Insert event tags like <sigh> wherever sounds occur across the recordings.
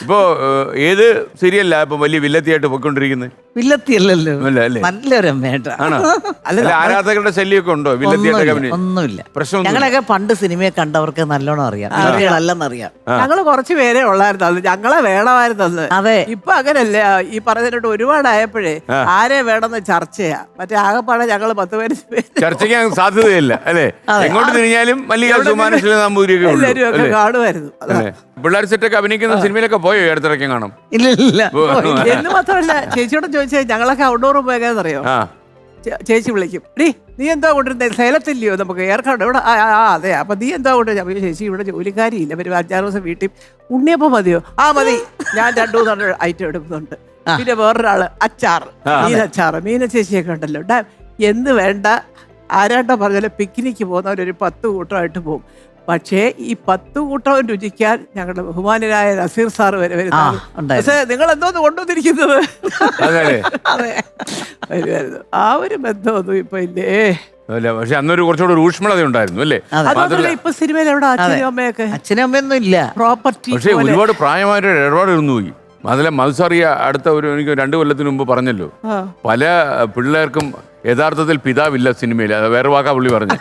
ഇപ്പോ ഏഹ്, ഏത് സീരിയലിലാ ഇപ്പൊ വലിയ വില്ലത്തിയായിട്ട് പോയിക്കൊണ്ടിരിക്കുന്നത് വില്ലത്തിയല്ലല്ലോ. അല്ല, അല്ലേ? നല്ലൊരു അമ്മേട്ട ആണോ? അല്ല, അല്ല ആരാധകരുടെ ശല്യമൊക്കെ ഉണ്ടോ? ഒന്നുമില്ല. ഞങ്ങളൊക്കെ പണ്ട് സിനിമയെ കണ്ടവർക്ക് നല്ലോണം അറിയാം. അറിയാം. ഞങ്ങൾ കുറച്ച് പേരെ ഉള്ളായിരുന്നു അന്ന്. ഞങ്ങളെ വേണമായിരുന്നു അന്ന്. അതെ. ഇപ്പൊ അങ്ങനല്ല? ഈ പറഞ്ഞിട്ട് ഒരുപാടായപ്പോഴേ ആരെ വേണമെന്ന് ചർച്ചയാ. മറ്റേ ആകെപ്പാടെ ഞങ്ങൾ പത്ത് പേര്. ചർച്ചയ്ക്ക് സാധ്യതയില്ല അല്ലേ? എങ്ങോട്ട് തിരിഞ്ഞാലും മല്ലിക സുമാനുഷ്ല നമ്പൂരിയൊക്കെ ഉള്ളൂ എല്ലാരും ഒക്കെ അല്ലേ? കാണുമായിരുന്നു. അതാ. അല്ലേ? പിള്ളേർ സെറ്റൊക്കെ അഭിനയിക്കുന്ന സിനിമയിലൊക്കെ പോയോ അടുത്തിറക്കി കാണും ഇല്ല ഇല്ല. ഓ, എന്ന് മാത്രമല്ല ചേച്ചിയോട് ചോദിച്ചാൽ ഞങ്ങളൊക്കെ ഔട്ട്ഡോർ പോയെന്നറിയോ ആ. ചേച്ചി വിളിക്കും. ഡീ നീ എന്താ കൊണ്ടിരുന്നത് സേലത്തില്ലയോ നമുക്ക്? ഏർക്കാട് ഇവിടെ ആ ആ, ആ അതെ. അപ്പൊ നീ എന്താ അപ്പൊ ചേച്ചി ഇവിടെ ജോലിക്കാരിയില്ല ഒരു അഞ്ചാറ് ദിവസം വീട്ടിൽ ഉണ്ണിയപ്പം മതിയോ? ആ മതി. ഞാൻ രണ്ടു മൂന്ന് ഐറ്റം എടുക്കുന്നുണ്ട്. പിന്നെ വേറൊരാൾ അച്ചാർ മീൻ അച്ചാർ മീന ചേച്ചിയൊക്കെ ഉണ്ടല്ലോ. ഡാ എന്ത് വേണ്ട? ആരാട്ടോ പറഞ്ഞാലും പിക്നിക്ക് പോകുന്നവരൊരു പത്ത് കൂട്ടമായിട്ട് പോകും. പക്ഷേ ഈ പത്ത് കൂട്ടവും രുചിക്കാൻ ഞങ്ങളുടെ ബഹുമാനരായ നസീർ സാർ വരെ ഉണ്ടായിരുന്നു. പക്ഷേ നിങ്ങൾ എന്തോന്ന് കൊണ്ടുവന്നിരിക്കുന്നത്? അതെ. അതെ. വരുമായിരുന്നു. ആ ഒരു ബന്ധമൊന്നും ഇപ്പൊ ഇല്ലേ? അല്ല പക്ഷെ അന്നൊരു കുറച്ചുകൂടെ ഒരു ഊഷ്മളത ഉണ്ടായിരുന്നു അല്ലേ? ഇപ്പൊ സിനിമയിൽ എവിടെ അച്ഛനും അമ്മയൊക്കെ? അച്ഛനും അമ്മയൊന്നും ഇല്ല. പ്രോപ്പർട്ടി പക്ഷേ ഒരുപാട് പ്രായമായിട്ട് ഇടപാട് ഇരുന്നു പോയി അതിലെ മത്സറിയ അടുത്ത ഒരു എനിക്ക് രണ്ട് കൊല്ലത്തിന് മുമ്പ് പറഞ്ഞല്ലോ. പല പിള്ളേർക്കും യഥാർത്ഥത്തിൽ പിതാവില്ല സിനിമയിൽ. അത് വേറെ വാക്കാ പുള്ളി പറഞ്ഞു?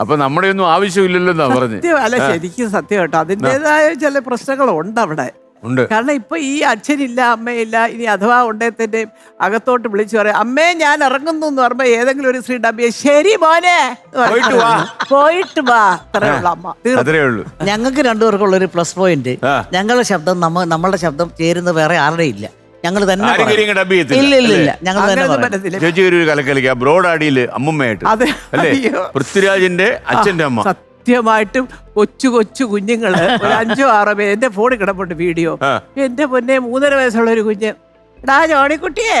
അപ്പൊ നമ്മുടെ ഒന്നും ആവശ്യമില്ലല്ലോ എന്നാ പറഞ്ഞു. അല്ല ശരിക്കും സത്യം കേട്ടോ. അതിന്റെതായ ചില പ്രശ്നങ്ങളുണ്ട് അവിടെ. ഉണ്ട്. കാരണം ഇപ്പൊ ഈ അച്ഛനില്ല അമ്മയില്ല ഇനി അഥവാ ഉണ്ടേത്തിന്റെ അകത്തോട്ട് വിളിച്ചു പറയാം അമ്മേ ഞാൻ ഇറങ്ങുന്നു എന്ന് പറയുമ്പോ ഏതെങ്കിലും ഒരു സ്ത്രീ ഡബിയെ ശരി മോനെ. പോയിട്ട് വാ. പോയിട്ട് വാ. അത്രയുള്ള അമ്മ. തീർന്നു. അത്രേ ഉള്ളൂ. ഞങ്ങൾക്ക് രണ്ടുപേർക്കുള്ള ഒരു പ്ലസ് പോയിന്റ്. ഞങ്ങളുടെ ശബ്ദം നമ്മ നമ്മളുടെ ശബ്ദം ചേരുന്ന വേറെ ആരുടെ ഇല്ല. ഞങ്ങൾ തന്നെ ചെയ്യത്തില്ല, ഇല്ല ഇല്ല ഇല്ല. ഞങ്ങൾ തന്നെ അങ്ങനെയൊന്നും പറയും. പറ്റത്തില്ല. ചേച്ചി ഒരു കലക്കലിക്ക ബ്രോഡ് അടിയിൽ അമ്മുമ്മയായിട്ട്. അതെ. അല്ലേ? അയ്യോ. പൃഥ്വിരാജിന്റെ അച്ഛന്റെ അമ്മ. സത്യമായിട്ടും കൊച്ചു കൊച്ചു കുഞ്ഞുങ്ങൾ ഒരു അഞ്ചോ ആറോ പേര് എന്റെ ഫോണിൽ കിടപ്പുണ്ട് വീഡിയോ. ആ. എന്റെ പൊന്നെ മൂന്നര വയസ്സുള്ള ഒരു കുഞ്ഞ് എടാ ജോണിക്കുട്ടിയെ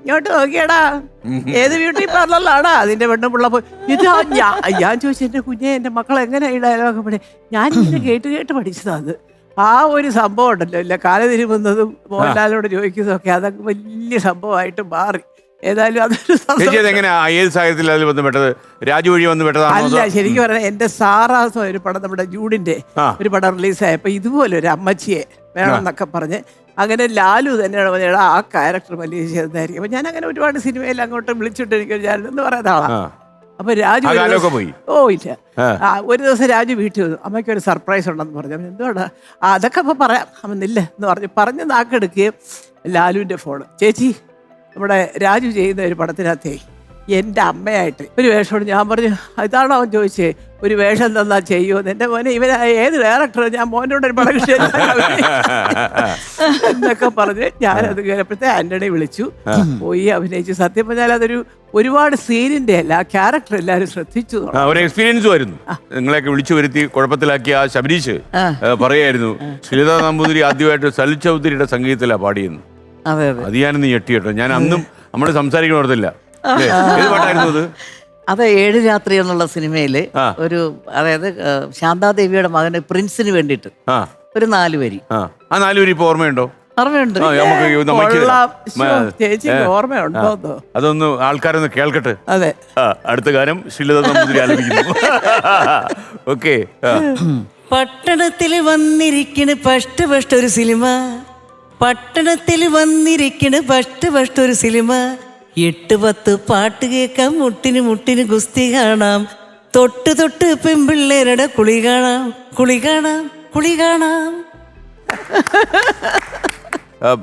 ഇങ്ങോട്ട് നോക്കിയടാ. ഏത് ബ്യൂട്ടി പാർലറിലാടാ? അതിന്റെ പെണ്ണും പിള്ള പോയി ഇത് ഞാൻ ഞാൻ ചോദിച്ചു എന്റെ കുഞ്ഞെ എന്റെ മക്കൾ എങ്ങനെ ഈ ഡയലോഗ് പഠി ഞാൻ ഇങ്ങനെ കേട്ട് കേട്ട് പഠിച്ചതാണ് ആ ഒരു സംഭവം ഉണ്ടല്ലോ. ഇല്ല കാല തിരുമുന്നതും മോഹൻലാലിനോട് ചോദിക്കുന്നതൊക്കെ അതൊക്കെ വലിയ സംഭവമായിട്ട് മാറി. ഏതായാലും അതൊരു ചേച്ചി സന്തോഷം. അതെങ്ങനെയാ ഏത് സാഹചര്യത്തിൽ അതിൽ ബന്ധപ്പെട്ടത് രാജു വഴി വന്ന് പെട്ടതാണോ അല്ല ശരിക്കും പറഞ്ഞാൽ എന്റെ സാറാസം ഒരു പടം നമ്മുടെ ജൂഡിന്റെ. ഒരു പടം റിലീസായപ്പോ ഇതുപോലെ ഒരു അമ്മച്ചിയെ വേണം എന്നൊക്കെ പറഞ്ഞ് അങ്ങനെ ലാലു തന്നെയാണ് പറഞ്ഞത് ആ ക്യാരക്ടർ വലിയ ചെയ്തായിരിക്കും അപ്പൊ ഞാൻ അങ്ങനെ ഒരുപാട് സിനിമയിൽ അങ്ങോട്ട് വിളിച്ചിട്ട് എനിക്ക് ഞാൻ എന്ന് പറയുന്ന ആളാ. ആ. അപ്പൊ രാജു ആ ഒരു കാലമൊക്കെ ദിവസം- പോയി. ഓ ഇല്ല. ആ. ആ, ഒരു ദിവസം രാജു വീട്ടിൽ വന്നു. അമ്മയ്ക്ക് ഒരു സർപ്രൈസ് ഉണ്ടെന്ന് പറഞ്ഞു. അവൻ എന്തുകൊണ്ടാ ആ, അതൊക്കെ അപ്പൊ പറയാം. അവൻ ഇല്ല എന്ന് പറഞ്ഞു. പറഞ്ഞ് നാക്കെടുക്കുകയും ലാലുവിന്റെ ഫോണ് ചേച്ചി നമ്മുടെ രാജു ചെയ്യുന്ന ഒരു പടത്തിനകത്തേ എന്റെ അമ്മയായിട്ട്. ഒരു വേഷമോട് ഞാൻ പറഞ്ഞു ഇതാണോ അവൻ ചോദിച്ചേ? ഒരു വേഷം തന്നാ ചെയ്യുമോ എന്റെ മോനെ ഇവൻ ഏത് ഡയറക്ടർ ഞാൻ മോനോട് ഒരു പടം എന്നൊക്കെ പറഞ്ഞ് ഞാനത് കഴിഞ്ഞപ്പോഴത്തെ ആന്റണി വിളിച്ചു. പോയി അഭിനയിച്ചു. സത്യം പറഞ്ഞാൽ അതൊരു ഒരുപാട് സീനിന്റെ അല്ല ആ ക്യാരക്ടർ എല്ലാവരും ശ്രദ്ധിച്ചു. ഒരു എക്സ്പീരിയൻസ് ആയിരുന്നു. നിങ്ങളെയൊക്കെ വിളിച്ചു വരുത്തി കുഴപ്പത്തിലാക്കിയ ആ ശബരീഷ് പറയായിരുന്നു ശ്രീലത നമ്പൂതിരി ആദ്യമായിട്ട് സലിൽ ചൗധരിയുടെ സംഗീതത്തിലാണ് പാടിയെന്ന്. അതെ ഞാനൊന്ന് ഞെട്ടി കേട്ടോ. ഞാൻ അന്നും നമ്മൾ സംസാരിക്കണ ഓർത്തില്ല. അല്ലേ? ഏത് പാട്ടായിരുന്നു അത്? അത് ഏഴ് രാത്രി എന്നുള്ള സിനിമയിൽ ഒരു അതായത് ശാന്താദേവിയുടെ മകന് പ്രിൻസിന് വേണ്ടിയിട്ട് ഒരു നാല് വരി. ആ. നാല് വരി ഇപ്പൊ ഓർമ്മയുണ്ടോ? ഓർമ്മയുണ്ട്. ഓർമ്മയുണ്ടോന്നോ അതൊന്ന് ആൾക്കാരൊന്ന് കേൾക്കട്ടെ. അതെ. അടുത്ത ഗാനം ശ്രീലത നമ്പൂതിരി ആലപിക്കുന്നു. <laughs> ഓക്കെ പട്ടണത്തിൽ വന്നിരിക്കണ് ഫസ്റ്റ് ഫസ്റ്റ് ഒരു സിനിമ. പട്ടണത്തിൽ വന്നിരിക്കണ് ഫസ്റ്റ് ഫസ്റ്റ് ഒരു സിനിമ. എട്ട് പത്ത് പാട്ട് കേൾക്കാം. മുട്ടിന് മുട്ടിന് ഗുസ്തി കാണാം. തൊട്ട് തൊട്ട് പെൺപിള്ളേരുടെ കുളി കാണാം. കുളി കാണാം. കുളി കാണാം.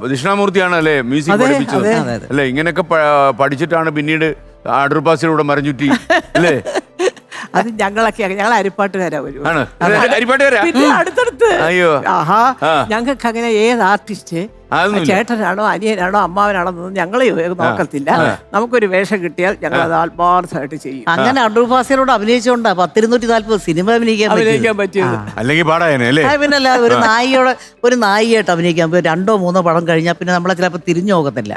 ദക്ഷിണാമൂർത്തിയാണ് അല്ലേ? മ്യൂസിക് പഠിപ്പിച്ചത്. അല്ലേ? ഇങ്ങനെയൊക്കെ പഠിച്ചിട്ടാണ് പിന്നീട് അടൂർപ്പാസിലൂടെ മരഞ്ഞുറ്റി അല്ലേ? അത് ഞങ്ങളൊക്കെ ഞങ്ങൾ അരിപ്പാട്ടുകാരാ വരെ ആണ്? അരിപ്പാട്ടുകാരാ? പിന്നെ അടുത്തടുത്ത് അയ്യോ. ആഹാ. ഞങ്ങൾക്ക് അങ്ങനെ ഏത് ആർട്ടിസ്റ്റ്. ചേട്ടനാണോ അനിയനാണോ അമ്മാവനാണോ എന്നൊന്നും ഞങ്ങൾ നോക്കത്തില്ല. നമുക്കൊരു വേഷം കിട്ടിയാൽ ഞങ്ങൾ അത് ആത്മാർത്ഥമായിട്ട് ചെയ്യും. അങ്ങനെ അണ്ടുഭാസിനോട് അഭിനയിച്ചോണ്ടാ പത്തിരുന്നൂറ്റി നാല്പത് സിനിമ അഭിനയിക്കാൻ അഭിനയിക്കാൻ പറ്റിയത്. അല്ലെങ്കിൽ പാടായനെ അല്ലേ? ആ, പിന്നല്ല ഒരു നായിയോടെ ഒരു നായികയായിട്ട് അഭിനയിക്കാൻ പോയി. രണ്ടോ മൂന്നോ പടം കഴിഞ്ഞാൽ പിന്നെ നമ്മളെ ചിലപ്പോൾ തിരിഞ്ഞു നോക്കത്തില്ല